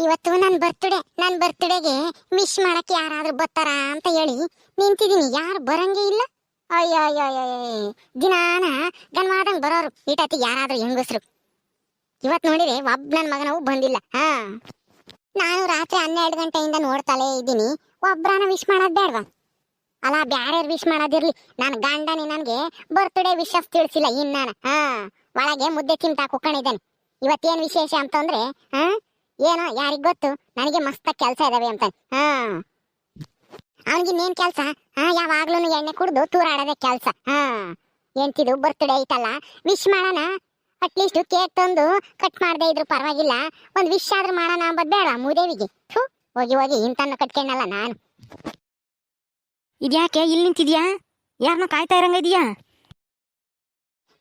ಇವತ್ತು ನನ್ನ ಬರ್ತ್ಡೇ ನನ್ನ ಬರ್ತ್ಡೇಗೆ ವಿಶ್ ಮಾಡಕ್ಕೆ ಯಾರಾದ್ರೂ ಬರ್ತಾರಾ ಅಂತ ಹೇಳಿ ನಿಂತಿದ್ದೀನಿ ಯಾರು ಬರಂಗೇ ಇಲ್ಲ ಅಯ್ಯೋ. ದಿನಾನ ಗನ್ವಾದಂಗ್ ಬರೋರು ಈಟತಿ ಯಾರಾದ್ರೂ ಹೆಂಗಸ್ರು ಇವತ್ ನೋಡಿದ್ರೆ ಒಬ್ಬ ನನ್ನ ಮಗನವು ಬಂದಿಲ್ಲ ಹಾ ನಾನು ರಾತ್ರಿ ಹನ್ನೆರಡು ಗಂಟೆಯಿಂದ ನೋಡ್ತಾಲೇ ಇದ್ದೀನಿ ಒಬ್ರಾನ ವಿಶ್ ಮಾಡೋದ್ ಬೇಡವಾ ಅಲ್ಲ ಬ್ಯಾರ್ಯಾರು ವಿಶ್ ಮಾಡೋದಿರ್ಲಿ ನನ್ನ ಗಂಡನೇ ನನಗೆ ಬರ್ತ್ಡೇ ವಿಶಸ್ ತಿಳಿಸಿಲ್ಲ ಇನ್ನಾನ ಹಾ ಒಳಗೆ ಮುದ್ದೆ ತಿಂತಾ ಕುಕ್ಕಣಿದ್ದಾನೆ ಇವತ್ತೇನ್ ವಿಶೇಷ ಅಂತಂದ್ರೆ ಹಾ ಏನೋ ಯಾರಿಗ್ ಗೊತ್ತು? ನನಗೆ ಮಸ್ತ ಕೆಲಸ ಇದಾವೆ ಅಂತ. ಹಾ. ಅವನಿಗಿನ್ನೇನ್ ಕೆಲಸ? ಹಾ ಯಾವಾಗ್ಲೂ ಎಣ್ಣೆ ಕುಡ್ದು ತೂರಾಡೋದೇ ಕೆಲಸ. ಹಾ. ಎಂತಿದು ಬರ್ತ್ಡೇ ಐತಲ್ಲ ವಿಶ್ ಮಾಡೋಣ? ಅಟ್ಲೀಸ್ಟ್ ಕೇಕ್ ತಂದು ಕಟ್ ಮಾಡದೆ ಇದ್ರು ಪರವಾಗಿಲ್ಲ. ಒಂದ್ ವಿಶ್ ಆದ್ರೂ ಮಾಡೋಣ ಅಂಬದ್ ಬೇಡ ಮೂದೇವಿಗೆ. ಥೂ, ಹೋಗಿ ಹೋಗಿ ಇಂತನ್ನು ಕಟ್ಕೊಂಡಲ್ಲ ನಾನು. ಇದ್ಯಾಕೆ ಇಲ್ಲಿ ನಿಂತಿದ್ಯಾ? ಯಾರನ್ನ ಕಾಯ್ತಾ ಇರಂಗ ಇದೆಯಾ?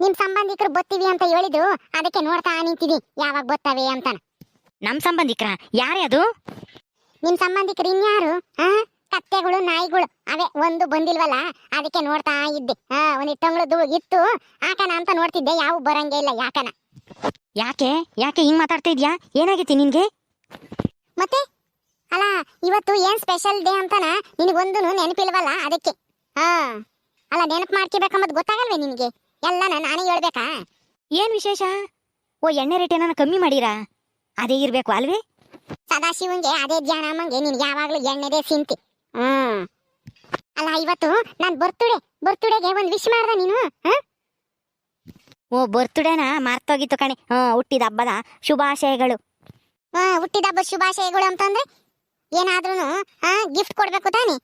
ನಿಮ್ ಸಂಬಂಧಿಕರು ಬತ್ತೀವಿ ಅಂತ ಹೇಳಿದ್ರು, ಅದಕ್ಕೆ ನೋಡ್ತಾ ನಿಂತಿದಿ, ಯಾವಾಗ ಬತ್ತವೆ ಅಂತಾನ. ನಮ್ ಸಂಬಂಧಿಕರ. ಯಾರೇ ಅದು? ನಿಮ್ ಸಂಬಂಧಿಕರು ಇನ್ಯಾರು? ಹಾ ಕತ್ತೆಗಳು ನಾಯಿಗಳು ಅವೇ ಒಂದು ಬಂದಿಲ್ವಲ್ಲ? ಅದಕ್ಕೆ ನೋಡ್ತಾ ಇದ್ದೆ. ಹಾ ತಂಗಳದು ಇತ್ತು. ಆಕನ ಅಂತ ನೋಡ್ತಿದ್ದೆ. ಯಾವ ಬರಂಗೆ ಇಲ್ಲ ಯಾಕನ. ಯಾಕೆ? ಯಾಕೆ ಹಿಂಗ್ ಮಾತಾಡ್ತಾ ಇದ್ಯಾ? ಏನಾಗೈತಿ ನಿನ್ಗೆ? ಮತ್ತೆ? ಅಲ್ಲ ಇವತ್ತು ಏನ್ ಸ್ಪೆಷಲ್ ಡೇ ಅಂತಾನ? ನಿನಗೊಂದು ನೆನಪಿಲ್ವಲ್ಲ ಅದಕ್ಕೆ. ಹಾ ಅಲ್ಲ ನೆನಪು ಮಾಡ್ಕೋಬೇಕಂಬದ್ ಗೊತ್ತಾಗಲ್ವೇ ನಿನಗೆ? ಎಲ್ಲನ ನಾನೇ ಹೇಳ್ಬೇಕಾ? ಏನ್ ವಿಶೇಷ? ಓ ಎಣ್ಣೆ ರೇಟ್ ಏನಾನ ಕಮ್ಮಿ ಮಾಡೀರಾ? ಅದೇ ಇರ್ಬೇಕು ಅಲ್ವೇ? ಸದಾಶಿವಂಗೆ ಅದೇ ಧ್ಯಾನ ಅಮ್ಮಂಗೆ ನೀನ್ ಯಾವಾಗ್ಲೂ ಎಣ್ಣೆದೇ ಸಿಂತಿ. ಹ್ಮ್. ಅಲ್ಲ ಇವತ್ತು ನಾನ್ ಬರ್ತುಡೆ ಬರ್ತುಡೆಗೆ ಒಂದ್ ವಿಶ್ ಮಾಡ್ದ ನೀನು ಹ? ಓ ಬರ್ತುಡೇನ? ಮರ್ತೋಗಿತ್ತು ಕಣೆ. ಹಾ ಹುಟ್ಟಿದ ಹಬ್ಬದ ಶುಭಾಶಯಗಳು. ಹಾ ಹುಟ್ಟಿದ ಹಬ್ಬದ ಶುಭಾಶಯಗಳು ಅಂತಂದ್ರೆ ಏನಾದ್ರೂ ಹಾ ಗಿಫ್ಟ್ ಕೊಡ್ಬೇಕು ತಾನೆ?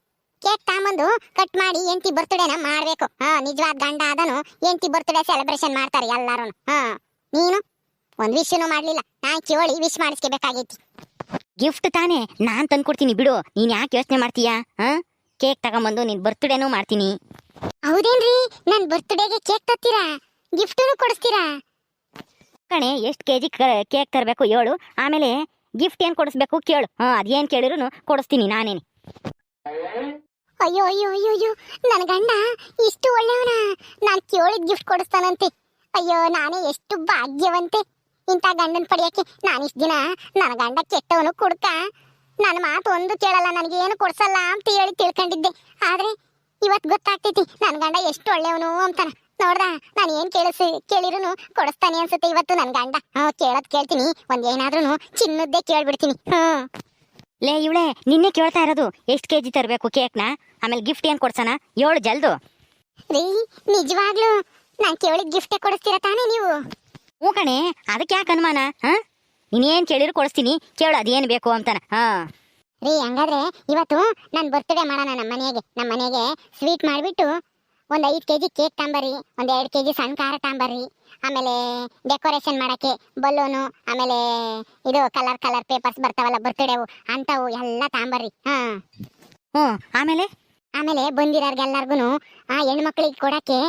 ಕೇಕ್ ತಗೊಂಬಂದು ಕಟ್ ಮಾಡಿ ಎಂಟಿ ಬರ್ತಡೇನ ಮಾಡ್ಬೇಕು. ಹಾ ನಿಜವಾದ ಗಂಡ ಆದನು ಎಂಟಿ ಬರ್ತಡೇ ಸೆಲೆಬ್ರೇಷನ್ ಮಾಡ್ತಾರೆ ಎಲ್ಲಾರು ಹಾ ನೀನು? ಒಂದ್ ವಿಶ್ನು ಮಾಡ್ಲಿಲ್ಲ. ನಾ ಕೇಳಿ ವಿಶ್ ಮಾಡಿಸ್ಕೋಬೇಕಾಗಿತ್ತು ಗಿಫ್ಟ್ ತಾನೇ? ನಾನ್ ತಂದ್ಕೊಡ್ತೀನಿ ಬಿಡು. ನೀನ್ ಯಾಕೆ ಯೋಚನೆ ಮಾಡ್ತೀಯಾ? ಹಾ? ಕೇಕ್ ತಗೊಂಬಂದು ನಿನ್ ಬರ್ತ್ಡೇನೂ ಮಾಡ್ತೀನಿ. ಹೌದೇನ್ರಿ? ನನ್ ಬರ್ತ್ಡೇಗೆ ಕೇಕ್ ತತ್ತೀರಾ? ಗಿಫ್ಟನು ಕೊಡಿಸ್ತೀರಾ? ಕಣೆ, ಎಷ್ಟು ಕೆ ಜಿ ಕೇಕ್ ತರಬೇಕು ಹೇಳು ಆಮೇಲೆ ಗಿಫ್ಟ್ ಏನು ಕೊಡಿಸ್ಬೇಕು ಕೇಳು. ಹಾಂ, ಅದೇನು ಕೇಳಿದ್ರು ಕೊಡಿಸ್ತೀನಿ ನಾನೇನೆ. ಅಯ್ಯೋ ಅಯ್ಯೋ ಅಯ್ಯೋ ಅಯ್ಯೋ. ನನ್ ಗಂಡ ಇಷ್ಟು ಒಳ್ಳೆಯವನ? ನಾನು ಕೇಳಿದ ಗಿಫ್ಟ್ ಕೊಡಿಸ್ತಾನಂತೆ. ಅಯ್ಯೋ, ನಾನೇ ಎಷ್ಟು ಭಾಗ್ಯವಂತೆ. ಇಂಥ ಗಂಡನ ಪಡೆಯಕ್ಕೆ ನಾನು ಇಷ್ಟು ದಿನ ನನ್ನ ಗಂಡ ಕೆಟ್ಟವನು ಕುಡ್ಕ. ನನ್ನ ಮಾತು ಒಂದು ಕೇಳಲ್ಲ ನನಗೆ ಏನು ಕೊಡ್ಸಲ್ಲ ಅಂತ ಹೇಳಿ ತಿಳ್ಕೊಂಡಿದ್ದೆ. ಆದ್ರೆ ಇವತ್ತು ಗೊತ್ತಾಗ್ತೈತಿ ನನ್ನ ಗಂಡ ಎಷ್ಟು ಒಳ್ಳೆಯವನು ಅಂತಾನ. ನೋಡ್ದ ನಾನು ಏನ್ ಕೇಳಿಸಿ ಕೇಳಿರೂ ಕೊಡಿಸ್ತಾನೆ ಅನ್ಸುತ್ತೆ ಇವತ್ತು ನನ್ನ ಗಂಡ. ಹಾಂ ಕೇಳೋದು ಕೇಳ್ತೀನಿ. ಒಂದ್ ಏನಾದ್ರೂ ಚಿನ್ನದ್ದೇ ಕೇಳ್ಬಿಡ್ತೀನಿ. ಹ್ಞೂ ಲೇ ಇವಳೆ ನಿನ್ನೆ ಕೇಳ್ತಾ ಇರೋದು ಎಷ್ಟು ಕೆ ಜಿ ತರಬೇಕು ಕೇಕ್ನ? ಆಮೇಲೆ ಗಿಫ್ಟ್ ಏನು ಕೊಡ್ಸೋಣ? ಏಳು ಜಲ್ದು. ರೀ ನಿಜವಾಗ್ಲೂ ನಾನ್ ಕೇಳಿದ ಗಿಫ್ಟೇ ಕೊಡಿಸ್ತೀರಾ ತಾನೇ ನೀವು? ಹ್ಞೂ ಕಣೆ ಅದಕ್ಕೆ ಯಾಕೆ ಅನುಮಾನ ಹಾ? ನೀನೇನು ಕೇಳಿದ್ರು ಕೊಡಿಸ್ತೀನಿ ಕೇಳು ಅದೇನ್ ಬೇಕು ಅಂತಾನ ಹಾ. ರೀ ಹಂಗಾದ್ರೆ ಇವತ್ತು ನಾನು ಬರ್ತ್ಡೇ ಮಾಡೋಣ ನಮ್ಮ ಮನೆಗೆ ನಮ್ಮ ಮನೆಗೆ ಸ್ವೀಟ್ ಮಾಡಿಬಿಟ್ಟು ಒಂದು ಐದು ಕೆ ಜಿ ಕೇಕ್ ತಾಂಬರ್ರಿ ಒಂದು ಎರಡು ಕೆ ಜಿ ಸಣ್ಣ ಖಾರ ತಾಂಬರ್ರಿ ಆಮೇಲೆ ಡೆಕೋರೇಷನ್ ಮಾಡೋಕ್ಕೆ ಬಲೂನು ಆಮೇಲೆ ಇದು ಕಲರ್ ಕಲರ್ ಪೇಪರ್ಸ್ ಬರ್ತಾವಲ್ಲ ಬರ್ತ್ಡೇವು ಅಂಥವು ಎಲ್ಲ ತಾಂಬರ್ರಿ ಹಾಂ. ಹ್ಞೂ ಆಮೇಲೆ? ಆಮೇಲೆ ಬಂದಿರೋರ್ಗೆಲ್ಲರಿಗೂ ಆ ಹೆಣ್ಮಕ್ಳಿಗೆ ಕೊಡಕ್ಕೆ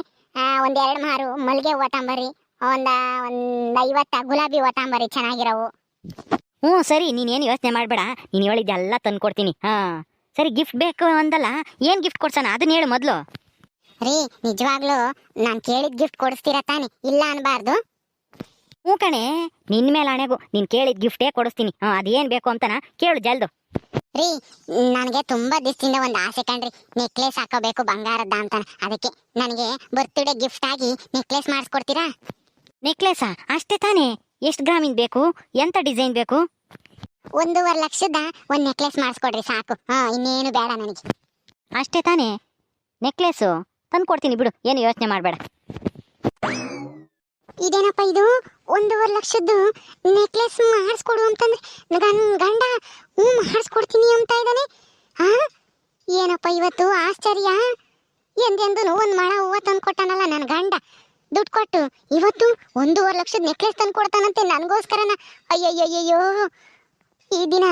ಒಂದು ಎರಡು ಮಾರು ಮಲ್ಲಿಗೆ ಹೂವು ತಾಂಬರ್ರಿ ಒಂದು ಒಂದು ಐವತ್ತ ಗುಲಾಬಿ ಹೂವು ತಾಂಬರಿ ಚೆನ್ನಾಗಿರೋವು. ಹ್ಞೂ ಸರಿ ನೀನೇನು ಯೋಚನೆ ಮಾಡಬೇಡ. ನೀನು ಹೇಳಿದ್ದೆಲ್ಲ ತಂದು ಕೊಡ್ತೀನಿ. ಹಾಂ. ಸರಿ ಗಿಫ್ಟ್ ಬೇಕು ಅಂದಲ್ಲ ಏನು ಗಿಫ್ಟ್ ಕೊಡ್ಸೋಣ? ಅದನ್ನ ಹೇಳು ಮೊದಲು. ರೀ ನಿಜವಾಗ್ಲೂ ನಾನು ಕೇಳಿದ ಗಿಫ್ಟ್ ಕೊಡಿಸ್ತೀರಾ ತಾನೆ? ಇಲ್ಲ ಅನ್ಬಾರ್ದು. ಹ್ಞೂ ಕಣೆ ನಿನ್ನ ಮೇಲೆ ಹಣೆಗೂ ನೀನು ಕೇಳಿದ ಗಿಫ್ಟೇ ಕೊಡಿಸ್ತೀನಿ. ಹಾಂ ಅದೇನು ಬೇಕು ಅಂತನ ಕೇಳು ಜಲ್ದು. ರೀ ನನಗೆ ತುಂಬಾ ದಿವಸದಿಂದ ಒಂದು ಆಸೆ ಕಣ್ರಿ. ನೆಕ್ಲೆಸ್ ಹಾಕೋಬೇಕು ಬಂಗಾರದ ಅಂತ. ಅದಕ್ಕೆ ನನಗೆ ಬರ್ತ್ಡೇ ಗಿಫ್ಟ್ ಆಗಿ ನೆಕ್ಲೆಸ್ ಮಾಡಿಸ್ಕೊಡ್ತೀರಾ? ನೆಕ್ಲೆಸಾ ಅಷ್ಟೇ ತಾನೇ. ಎಷ್ಟು ಗ್ರಾಮಿನ್ ಬೇಕು? ಎಂಥ ಡಿಸೈನ್ ಬೇಕು? ಒಂದೂವರೆ ಲಕ್ಷದ ಒಂದು ನೆಕ್ಲೆಸ್ ಮಾಡಿಸ್ಕೊಡ್ರಿ ಸಾಕು. ಹಾ ಇನ್ನೇನು ಬೇಡ ನನಗೆ. ಅಷ್ಟೇ ತಾನೇ. ನೆಕ್ಲೆಸ್ಸು ತಂದು ಕೊಡ್ತೀನಿ ಬಿಡು. ಏನು ಯೋಚನೆ ಮಾಡಬೇಡ. ಇದೇನಪ್ಪ ಇದು? ಒಂದೂವರೆ ಲಕ್ಷದ್ದು ನೆಕ್ಲೆಸ್ ಮಾಡಿಸ್ಕೊಡು ಅಂತಂದ್ರೆ ನನ್ನ ಗಂಡ ಹ್ಞೂ ಮಾಡಿಸ್ಕೊಡ್ತೀನಿ ಅಂತ ಇದ್ದಾನೆ. ಹಾ? ಏನಪ್ಪ ಇವತ್ತು? ಆಶ್ಚರ್ಯ. ಎಂದೆಂದು ಒಂದು ಮಳ ಹೂವು ತಂದು ಕೊಟ್ಟಾನಲ್ಲ ನನ್ನ ಗಂಡ. ದುಡ್ಡು ಕೊಟ್ಟು ಇವತ್ತು ಒಂದೂವರೆ ಲಕ್ಷದ ನೆಕ್ಲೆಸ್ ತಂದು ಕೊಡ್ತಾನಂತೆ ನನಗೋಸ್ಕರನ. ಅಯ್ಯಯ್ಯಯ್ಯೋ ಈ ದಿನ,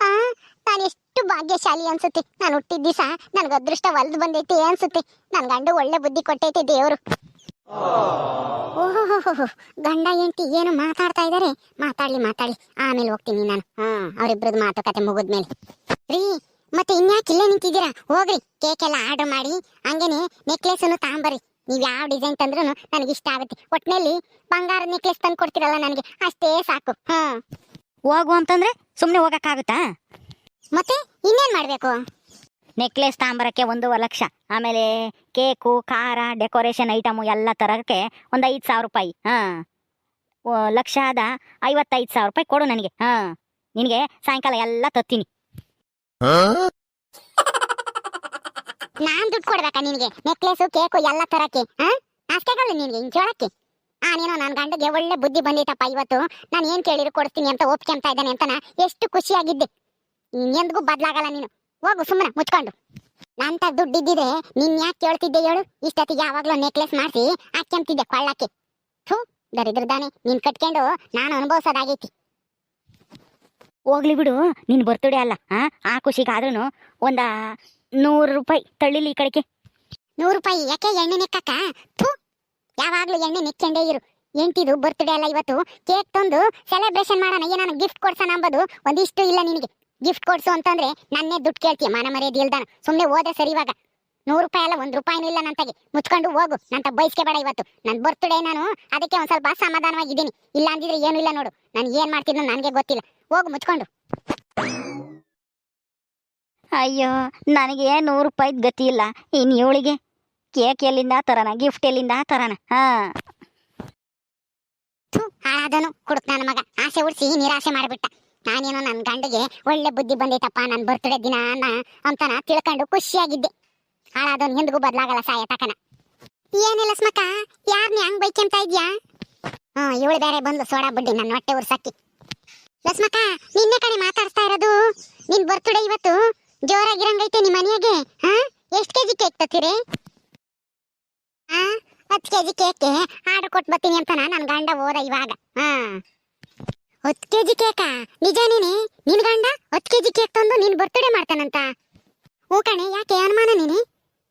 ಆ ನಾನು ಎಷ್ಟು ಭಾಗ್ಯಶಾಲಿ ಅನ್ಸುತ್ತೆ. ನಾನು ಹುಟ್ಟಿದ ದಿವಸ ನನಗೆ ಅದೃಷ್ಟ ಒಲ್ದು ಬಂದೈತಿ ಅನ್ಸುತ್ತೆ. ನನ್ನ ಗಂಡ ಒಳ್ಳೆ ಬುದ್ಧಿ ಕೊಟ್ಟೈತೆ ದೇವರು. ಓಹೋ ಗಂಡ, ಹೆಂಡತಿ ಏನು ಮಾತಾಡ್ತಾ ಇದ್ದಾರೆ ಮಾತಾಡ್ಲಿ ಮಾತಾಡ್ಲಿ. ಆಮೇಲೆ ಹೋಗ್ತೀನಿ ನಾನು. ಹಾ ಅವರಿಬ್ರದ್ದು ಮಾತುಕತೆ ಮುಗಿದ್ಮೇಲೆ. ರೀ, ಮತ್ತೆ ಇನ್ಯಾಕೆ ಇಲ್ಲೇ ನಿಂತಿದ್ದೀರಾ? ಹೋಗ್ರಿ. ಕೇಕ್ ಎಲ್ಲ ಆರ್ಡರ್ ಮಾಡಿ. ಹಂಗೇನೆ ನೆಕ್ಲೆಸ್ ಅನ್ನು ತಾಂಬರ್ರಿ. ನೀವ್ ಯಾವ ಡಿಸೈನ್ ತಂದ್ರೂ ನನಗೆ ಇಷ್ಟ ಆಗುತ್ತೆ. ಒಟ್ಟಿನಲ್ಲಿ ಬಂಗಾರ ನೆಕ್ಲೆಸ್ ತಂದು ಕೊಡ್ತೀರಲ್ಲ ನನಗೆ ಅಷ್ಟೇ ಸಾಕು. ಹಾ. ಹೋಗು ಅಂತಂದ್ರೆ ಸುಮ್ಮನೆ ಹೋಗಕ್ಕಾಗುತ್ತಾ? ಮತ್ತೆ ಇನ್ನೇನ್ ಮಾಡಬೇಕು? ನೆಕ್ಲೆಸ್ ತಾಂಬರಕ್ಕೆ ಒಂದೂವರೆ ಲಕ್ಷ. ಆಮೇಲೆ ಕೇಕು ಖಾರ ಡೆಕೋರೇಷನ್ ಐಟಮು ಎಲ್ಲ ತರಕ್ಕೆ ಒಂದು ಐದು ಸಾವಿರ ರೂಪಾಯಿ. ಹಾಂ. ಲಕ್ಷ ಆದ ಐವತ್ತೈದು ಸಾವಿರ ರೂಪಾಯಿ ಕೊಡು ನನಗೆ. ಹಾಂ. ನಿನಗೆ ಸಾಯಂಕಾಲ ಎಲ್ಲ ತತ್ತೀನಿ ನಾನ್ ದುಡ್ಡು ಕೊಡ್ಬೇಕಾ ನಿನಗೆ? ನೆಕ್ಲೆಸ್ ಕೇಕು ಎಲ್ಲ ತರಕ್ಕೆ ಹಾ ಅಷ್ಟೇಗಲ್ಲ ನಿನಗೆ ಆ, ನೀನು ನನ್ನ ಗಂಡಗೆ ಒಳ್ಳೆ ಬುದ್ಧಿ ಬಂದಿತ್ತಪ್ಪ ಇವತ್ತು. ನಾನು ಏನ್ ಕೇಳಿದ್ರು ಕೊಡ್ತೀನಿ ಅಂತ ಒಪ್ಕೊಂತ ಇದ್ದಾನೆ ಅಂತ ಎಷ್ಟು ಖುಷಿಯಾಗಿದ್ದೆ. ಎಂದಿಗೂ ಬದ್ಲಾಗಲ್ಲ ನೀನು. ಹೋಗು ಸುಮ್ಮನೆ ಮುಚ್ಕೊಂಡು. ನಂತ ದುಡ್ಡಿದ್ದಿದ್ರೆ ನಿನ್ ಯಾಕೆ ಕೇಳ್ತಿದ್ದೆ ಹೇಳು? ಇಷ್ಟೊತ್ತಿಗೆ ಯಾವಾಗ್ಲೂ ನೆಕ್ಲೆಸ್ ಮಾಡಿಸಿ ಹಾಕ್ಯಂತಿದ್ದೆ ಕೊಳ್ಳಕ್ಕೆ. ಥೂ ದರಿದ್ರದಾನೆ ನೀನ್ ಕಟ್ಕೊಂಡು ನಾನು ಅನುಭವಿಸೋದಾಗೈತಿ. ಹೋಗ್ಲಿ ಬಿಡು ನಿನ್ನ ಬರ್ತಡೇ ಅಲ್ಲ, ಆ? ಖುಷಿಗಾದ್ರೂ ಒಂದ ನೂರು ರೂಪಾಯಿ ತಳ್ಳಿಲಿ ಈ ಕಡೆಗೆ. ನೂರು ರೂಪಾಯಿ, ಯಾಕೆ ಎಣ್ಣೆ ನೆಕ್ಕಕ್ಕ ಥೂ, ಯಾವಾಗ್ಲೂ ಎಣ್ಣೆ ನೆಕ್ಕಂಡೇ ಇರು. ಎಂಟಿದು ಬರ್ತ್ಡೇ ಅಲ್ಲ ಇವತ್ತು, ಕೇಕ್ ತಂದು ಸೆಲೆಬ್ರೇಷನ್ ಮಾಡೋಣ, ಏನಾನ ಗಿಫ್ಟ್ ಕೊಡ್ಸೋಣ ಅಂಬೋದು ಒಂದಿಷ್ಟು ಇಲ್ಲ ನಿನಗೆ. ಗಿಫ್ಟ್ ಕೊಡ್ಸು ಅಂತಂದ್ರೆ ನನ್ನೇ ದುಡ್ಡು ಕೇಳ್ತೀಯ, ಮಾನ ಮರ್ಯಾದೆ ಇಲ್ದಾನ. ಸುಮ್ಮನೆ ಹೋದೆ ಸರಿ ಇವಾಗ. ನೂರು ರೂಪಾಯಿ ಅಲ್ಲ, ಒಂದು ರೂಪಾಯಿನೂ ಇಲ್ಲ ನಂತಾಗೆ ಮುಚ್ಕೊಂಡು ಹೋಗು, ನಂತ ಬಯಸ್ಕೆ ಬೇಡ ಇವತ್ತು. ನನ್ನ ಬರ್ತ್ಡೇ ನಾನು ಅದಕ್ಕೆ ಒಂದು ಸ್ವಲ್ಪ ಸಮಾಧಾನವಾಗಿದ್ದೀನಿ ಇಲ್ಲ ಅಂದಿದ್ರೆ ಏನೂ ಇಲ್ಲ ನೋಡು. ನಾನು ಏನು ಮಾಡ್ತೀನಿ ನನಗೆ ಗೊತ್ತಿಲ್ಲ. ಹೋಗು, ಮುಚ್ಕೊಂಡು. ಅಯ್ಯೋ ನನಗೆ ನೂರು ರೂಪಾಯಿದ್ ಗತಿ ಇಲ್ಲ. ಇನ್ನು ಇವಳಿಗೆ ಕೇಕ್ ಎಲ್ಲಿಂದ ತರನ ಗಿಫ್ಟ್ ಎಲ್ಲಿಂದ ಥು, ಹಾಳಾದನು ಕುಡುಕ್ ನನ್ನ ಮಗ. ಆಸೆ ಉಡ್ಸಿ ನಿರಾಸೆ ಮಾಡಿಬಿಟ್ಟ. ನಾನೇನೋ ನನ್ನ ಗಂಡಿಗೆ ಒಳ್ಳೆ ಬುದ್ಧಿ ಬಂದೈತಪ್ಪ ನನ್ನ ಬರ್ತ್ಡೇ ದಿನ ಅಂತನ ತಿಳ್ಕೊಂಡು ಖುಷಿಯಾಗಿದ್ದೆ. ಹಾಳಾದವನು ಎಂದಿಗೂ ಬದಲಾಗಲ್ಲ ಸಾಯ ತಕನ. ಏನಿಲ್ಲ ಸ್ಮಕ ಯಾರನ್ನ ಹಂಗ್ ಬೈಕೆಂತ ಇದ್ಯಾ? ಹಾ ಇವಳು ಬೇರೆ ಬಂದು ಸೋಡಾ ಬುಡ್ಡಿ ನನ್ನ ಹೊಟ್ಟೆ ಉರ್ಸಕ್ಕಿ. ಲಸ್ಮಕ ನಿನ್ನೆ ಕಡೆ ಮಾತಾಡ್ತಾ ಇರೋದು? ನಿನ್ ಬರ್ತ್ಡೇ ಇವತ್ತು? ಜೋರಾಗಿರಂಗೈತೆ ನಿಮ್ಮ ಮನೆಯಾಗೆ, ಹಾ? ಎಷ್ಟ್ ಕೆಜಿ ಕೇಕ್ ತತ್ತೀರಿ? ಹಾ? ಹತ್ತು ಕೆಜಿ ಕೇಕ್ಗೆ ಆರ್ಡರ್ ಕೊಟ್ಟು ಬರ್ತೀನಿ ಅಂತ ನನ್ನ ಗಂಡ ಓದ ಇವಾಗ, ಹಾ. ಹತ್ತು ಕೆಜಿ ಕೇಕಾ? ನೀನಿ? ನಿನ್ ಗಂಡ ಹತ್ತು ಕೆಜಿ ಕೇಕ್ ತಂದು ನಿನ್ ಬರ್ತ್ಡೇ ಮಾಡ್ತಾನಂತ? ಹ್ಞೂ ಕಣೆ, ಯಾಕೆ ಅನುಮಾನ ನೀನೆ?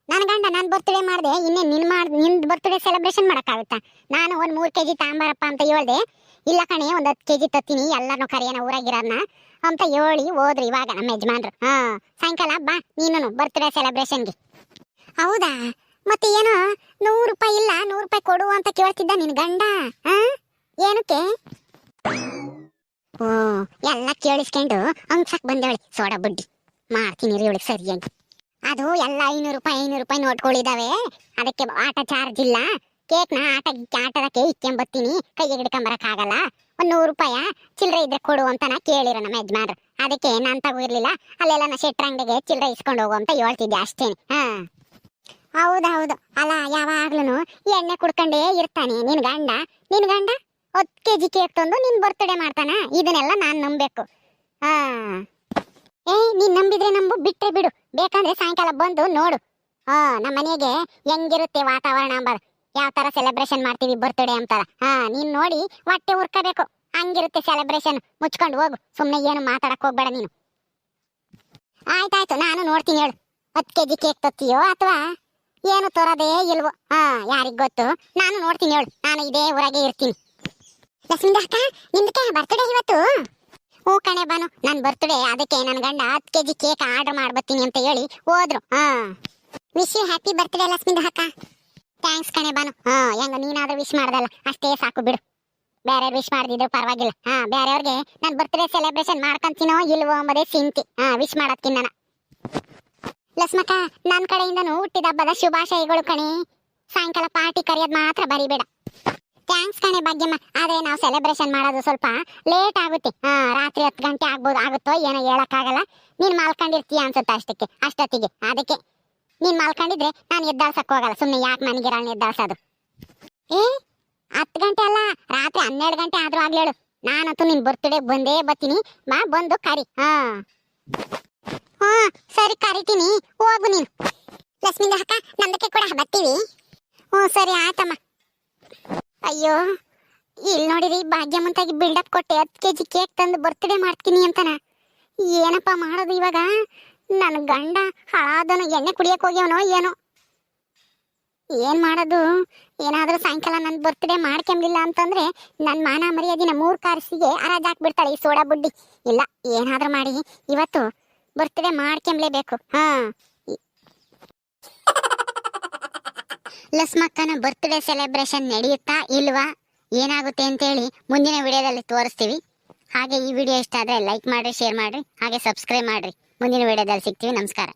ನನ್ನ ಗಂಡ ನನ್ನ ಬರ್ತ್ಡೇ ಮಾಡಿದೆ, ಇನ್ನೇ ನಿನ್ ಮಾಡ್, ನಿನ್ ಬರ್ತ್ಡೇ ಸೆಲೆಬ್ರೇಷನ್ ಮಾಡೋಕ್ಕಾಗುತ್ತಾ? ನಾನು ಒಂದ್ ಮೂರ್ ಕೆಜಿ ತಾಂಬಾರಪ್ಪ ಅಂತ ಹೇಳ್ದೆ, ಇಲ್ಲ ಕಣೆ, ಒಂದು ಹತ್ತು ಕೆಜಿ ತತ್ತೀನಿ ಎಲ್ಲರನ್ನೂ ಕರೆಯೋಣ ಊರಾಗಿರೋದ್ನ ಅಂತ ಹೇಳಿ ಹೋದ್ರು ಇವಾಗ ನಮ್ಮ ಯಜಮಾನ್ರು. ಹಾ, ಸಾಯಂಕಾಲ ಬಾ ನೀನು ಬರ್ತ್ಡೇ ಸೆಲೆಬ್ರೇಷನ್ಗೆ ಹೌದಾ? ಮತ್ತೆ ಏನು, ನೂರು ರೂಪಾಯಿ ಇಲ್ಲ, ನೂರು ರೂಪಾಯಿ ಕೊಡು ಅಂತ ಕೇಳ್ತಿದ್ದ ನಿನ್ ಗಂಡ? ಆ ಏನಕ್ಕೆ? ಓ, ಎಲ್ಲ ಕೇಳಿಸ್ಕೊಂಡು ಅಂಗ್ಸಕ್ ಬಂದೇವಳಿ, ಸೋಡಾ ಬುಡ್ಡಿ. ಮಾಡ್ತೀನಿ ರೀ ಇವಳಿಗೆ ಸರಿಯಾಗಿ ಅದು ಎಲ್ಲ ಐನೂರು ರೂಪಾಯಿ ಐನೂರು ರೂಪಾಯಿ ನೋಟ್ಗಳಿದಾವೆ. ಅದಕ್ಕೆ ಆಟ ಚಾರ್ಜ್ ಇಲ್ಲ. ಕೇಕ್ನ ಆಟ, ಆಟದಕ್ಕೆ ಇಕ್ಕೊಂಬತ್ತೀನಿ. ಕೈಗೆ ಹಿಡ್ಕೊಂಬರಕ್ಕಾಗಲ್ಲ ಒಂದ್ ನೂರು ರೂಪಾಯ? ಚಿಲ್ಲರೆ ಇದ್ರೆ ಕೊಡು ಅಂತ ನಾ ಕೇಳಿರ ನಮ್ಮ ಯಜಮಾನ್ರು. ಅದಕ್ಕೆ ನಾನು ತಗೋರ್ಲಿಲ್ಲ. ಅಲ್ಲೆಲ್ಲ ನಾ ಶೆಟ್ರ ಅಂಗಡಿಗೆ ಚಿಲ್ಲರೆ ಇಸ್ಕೊಂಡು ಹೋಗು ಅಂತ ಹೇಳ್ತಿದ್ದೆ ಅಷ್ಟೇನೆ ಹಾ. ಹೌದೌದು ಅಲ್ಲ ಯಾವಾಗ್ಲೂ ಎಣ್ಣೆ ಕುಡ್ಕೊಂಡೇ ಇರ್ತಾನೆ. ನಿನ್ ಗಂಡ? ನಿನ್ ಗಂಡ? ಹತ್ತು ಕೆ ಜಿ ಕೇಕ್ ತಂದು ನಿನ್ ಬರ್ತ್ಡೇ ಮಾಡ್ತಾನ? ಇದನ್ನೆಲ್ಲ ನಾನು ನಂಬಬೇಕು. ಹಾ. ಏ, ನೀನ್ ನಂಬಿದ್ರೆ ನಂಬು. ಬಿಟ್ಟೆ ಬಿಡು. ಬೇಕಂದ್ರೆ ಸಾಯಂಕಾಲ ಬಂದು ನೋಡು. ಹಾ ನಮ್ಮ ಮನೆಗೆ ಹೆಂಗಿರುತ್ತೆ ವಾತಾವರಣ ಅಂಬಾರ. ಯಾವ ತರ ಸೆಲೆಬ್ರೇಷನ್ ಮಾಡ್ತೀವಿ ಬರ್ತ್ಡೇ ಅಂತಾರ ಹಾ, ನೀನ್ ನೋಡಿ ಹೊಟ್ಟೆ ಉರ್ಕೋಬೇಕು. ಹಂಗಿರುತ್ತೆ ಸೆಲೆಬ್ರೇಷನ್ ಮುಚ್ಕೊಂಡು ಹೋಗು. ಸುಮ್ನೆ ಏನು ಮಾತಾಡಕ್ ಹೋಗ್ಬೇಡ ನೀನು. ಆಯ್ತಾಯ್ತು, ನಾನು ನೋಡ್ತೀನಿ ಹೇಳು. ಹತ್ತು ಕೆಜಿ ಕೇಕ್ ತತ್ತೀಯೋ ಅಥವಾ ಏನು ತೋರೋದೇ ಇಲ್ವೋ? ಹಾ, ಯಾರಿಗ್ ಗೊತ್ತು? ನಾನು ನೋಡ್ತೀನಿ ಹೇಳು. ನಾನು ಇದೇ ಊರಾಗೆ ಇರ್ತೀನಿ. ಲಕ್ಷ್ಮೀದ ಅಕ್ಕ ನಿಮ್ದಕ್ಕೆ ಬರ್ತಡೇ ಇವತ್ತು? ಹ್ಞೂ ಕಣೆ ಬಾನು ನನ್ನ ಬರ್ತಡೇ ಅದಕ್ಕೆ ನನ್ನ ಗಂಡ ಹತ್ತು ಕೆಜಿ ಕೇಕ್ ಆರ್ಡರ್ ಮಾಡ್ಬತ್ತೀನಿ ಅಂತ ಹೇಳಿ ಹೋದ್ರು. ಹಾ. ವಿಶ್ ಯು ಹ್ಯಾಪಿ ಬರ್ತ್ಡೇ ಲಕ್ಷ್ಮೀದ ಅಕ್ಕ. ಥ್ಯಾಂಕ್ಸ್ ಕಣೆ ಬಾನು ಹಾ, ಹೆಂಗ ನೀನಾದ್ರೂ ವಿಶ್ ಮಾಡ್ದಲ್ಲ. ಅಷ್ಟೇ ಸಾಕು ಬಿಡು. ಬೇರೆ ವಿಶ್ ಮಾಡ್ದಿದ್ರು ಪರವಾಗಿಲ್ಲ. ಹಾ, ಬೇರೆಯವ್ರಿಗೆ ನನ್ನ ಬರ್ತ್ಡೇ ಸೆಲೆಬ್ರೇಷನ್ ಮಾಡ್ಕೊಂತೀನೋ ಇಲ್ವೋ ಅಂಬದೇ ಸಿಂತಿ. ಹಾ ವಿಶ್ ಮಾಡೋದ್ಕಿನ್ನ ನಾನು. ಲಸ್ಮಕ ನನ್ನ ಕಡೆಯಿಂದನೂ ಹುಟ್ಟಿದ ಹಬ್ಬದ ಶುಭಾಶಯಗಳು ಕಣೆ. ಸಾಯಂಕಾಲ ಪಾರ್ಟಿ ಕರೆಯೋದು ಮಾತ್ರ ಬರಿಬೇಡ. ಥ್ಯಾಂಕ್ಸ್ ಕಣೆ ಭಾಗ್ಯಮ್ಮ. ಆದ್ರೆ ನಾವು ಸೆಲೆಬ್ರೇಷನ್ ಮಾಡೋದು ಸ್ವಲ್ಪ ಲೇಟ್ ಆಗುತ್ತೆ. ಹಾ, ರಾತ್ರಿ ಹತ್ತು ಗಂಟೆ ಆಗ್ಬೋದು, ಆಗುತ್ತೋ ಏನೋ ಹೇಳಕ್ಕಾಗಲ್ಲ. ನೀನ್ ಮಾಲ್ಕೊಂಡಿರ್ತೀಯ ಅನ್ಸುತ್ತೆ ಅಷ್ಟಕ್ಕೆ, ಅಷ್ಟೊತ್ತಿಗೆ. ಅದಕ್ಕೆ. ನೀನ್ ಮಾಲ್ಕೊಂಡಿದ್ರೆ ನಾನು ಎದ್ದಾಳ್ಸಕ್ ಹೋಗಲ್ಲ. ಸುಮ್ಮನೆ ಯಾಕೆ ಮನೆಗಿರಳ್ನ ಎದ್ದಾಳ್ಸೋದು ಏ, ಹತ್ತು ಗಂಟೆ ಅಲ್ಲ, ರಾತ್ರಿ ಹನ್ನೆರಡು ಗಂಟೆ ಆದ್ರೂ ಆಗ್ಲಿ ಹೇಳು. ನಾನಂತೂ ನಿನ್ ಬರ್ತ್ಡೇ ಬಂದೇ ಬರ್ತೀನಿ. ಬಾ ಬಂದು ಕರಿ. ಹಾ. ಹಾ, ಸರಿ ಕರಿತೀನಿ. ಹೋಗು ನೀನು. ಲಕ್ಷ್ಮಿ ಅಕ್ಕ ನಮ್ದಕ್ಕೆ ಕೂಡ ಬರ್ತೀವಿ. ಹ್ಞೂ, ಸರಿ ಆಯ್ತಮ್ಮ. ಅಯ್ಯೋ ಇಲ್ಲಿ ನೋಡಿರಿ, ಭಾಗ್ಯ ಮುಂತಾಗಿ ಬಿಲ್ಡಪ್ ಕೊಟ್ಟೆ ಹತ್ತು ಕೆ ಜಿ ಕೇಕ್ ತಂದು ಬರ್ತ್ಡೇ ಮಾಡ್ತೀನಿ ಅಂತನ. ಏನಪ್ಪ ಮಾಡೋದು ಇವಾಗ? ನನ್ನ ಗಂಡ ಹಾಳಾದನು, ಎಣ್ಣೆ ಕುಡಿಯಕ್ಕೆ ಹೋಗ್ಯವನೋ ಏನೋ. ಏನ್ ಮಾಡೋದು? ಏನಾದ್ರೂ ಸಾಯಂಕಾಲ ನನ್ನ ಬರ್ತ್ಡೇ ಮಾಡ್ಕೊಂಬಿಲ್ಲ ಅಂತಂದ್ರೆ ನನ್ನ ಮಾನ ಮರ್ಯಾದಿನ ಮೂರ್ ಕಾರ್ಸಿಗೆ ಅರಾಜ್ ಹಾಕ್ಬಿಡ್ತಾಳೆ ಈ ಸೋಡಾ ಬುಡ್ಡಿ. ಇಲ್ಲ, ಏನಾದ್ರೂ ಮಾಡಿ. ಇವತ್ತು ಬರ್ತ್ಡೇ ಮಾಡ್ಕೊಂಬ್ಲೇಬೇಕು. ಹಾ. ಲಸ್ಮಕ್ಕನ ಬರ್ತ್ಡೇ ಸೆಲೆಬ್ರೇಷನ್ ನಡೆಯುತ್ತಾ ಇಲ್ವಾ? ಏನಾಗುತ್ತೆ ಅಂತೇಳಿ ಮುಂದಿನ ವಿಡಿಯೋದಲ್ಲಿ ತೋರಿಸ್ತೀವಿ. ಹಾಗೆ ಈ ವಿಡಿಯೋ ಇಷ್ಟ ಆದರೆ ಲೈಕ್ ಮಾಡಿರಿ ಶೇರ್ ಮಾಡಿರಿ, ಹಾಗೆ ಸಬ್ಸ್ಕ್ರೈಬ್ ಮಾಡಿರಿ. ಮುಂದಿನ ವಿಡಿಯೋದಲ್ಲಿ ಸಿಗ್ತೀವಿ. ನಮಸ್ಕಾರ.